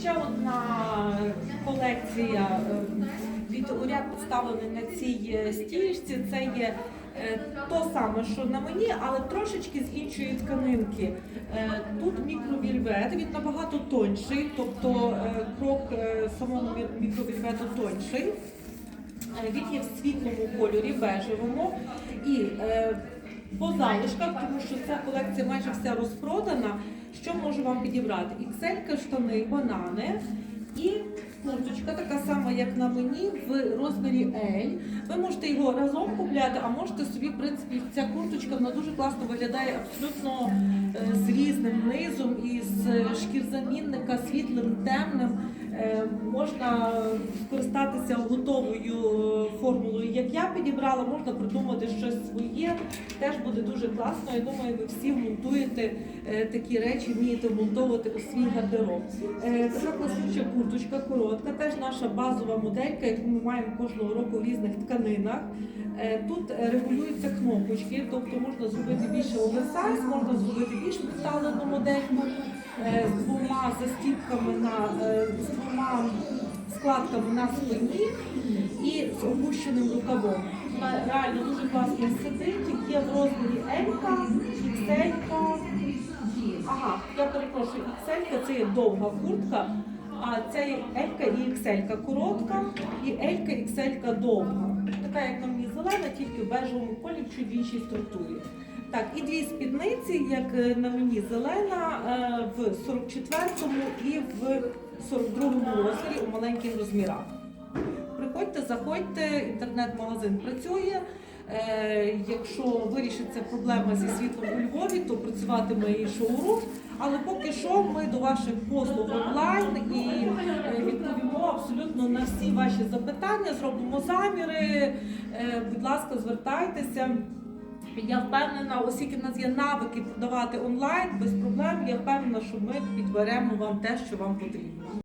ще одна колекція е, від уряд представлений на цій е, стілечці. Це є е, то саме, що на мені, але трошечки з іншої тканинки. Тут мікровільвет, він набагато тонший, тобто крок самого мікровільвету тонший. Він є в світлому кольорі, бежевому. І по залишках, тому що ця колекція майже вся розпродана. Що можу вам підібрати? Ікселька, штани, банани і курточка, така сама, як на мені, в розмірі L. Ви можете його разом купляти, а можете собі, в принципі, ця курточка вона дуже класно виглядає абсолютно е, з різним низом, із е, шкірзамінника, світлим, темним. Можна скористатися готовою формулою, як я підібрала, можна придумати щось своє. Теж буде дуже класно. Я думаю, ви всі монтуєте е, такі речі, вмієте монтувати у свій гардероб. Е, Така класична курточка коротка, теж наша базова моделька, яку ми маємо кожного року в різних тканинах. Е, Тут регулюються кнопочки, тобто можна зробити більше оверсайз, можна зробити більш відставлену модельку з двома застіпками на з двома складками на спині і з опущеним рукавом. Вона реально дуже класно сидить, є в розмірі Елька, ікселька. Ага, я перепрошую, ікселька це є довга куртка, а це є Елька і ікселька коротка, і Елька ікселька довга. Така, як на мені зелена, тільки в бежевому чуть в іншій структурі. Так, і дві спідниці, як е, на мені зелена, е, в 44-му і в 42-му розмірі у маленьких розмірах. Приходьте, заходьте, інтернет-магазин працює. Е, якщо вирішиться проблема зі світлом у Львові, то працюватиме і шоурум. Але поки що ми до ваших послуг онлайн і е, відповімо абсолютно на всі ваші запитання, зробимо заміри. Е, будь ласка, звертайтеся. Я впевнена, оскільки в нас є навики продавати онлайн без проблем, я впевнена, що ми підберемо вам те, що вам потрібно.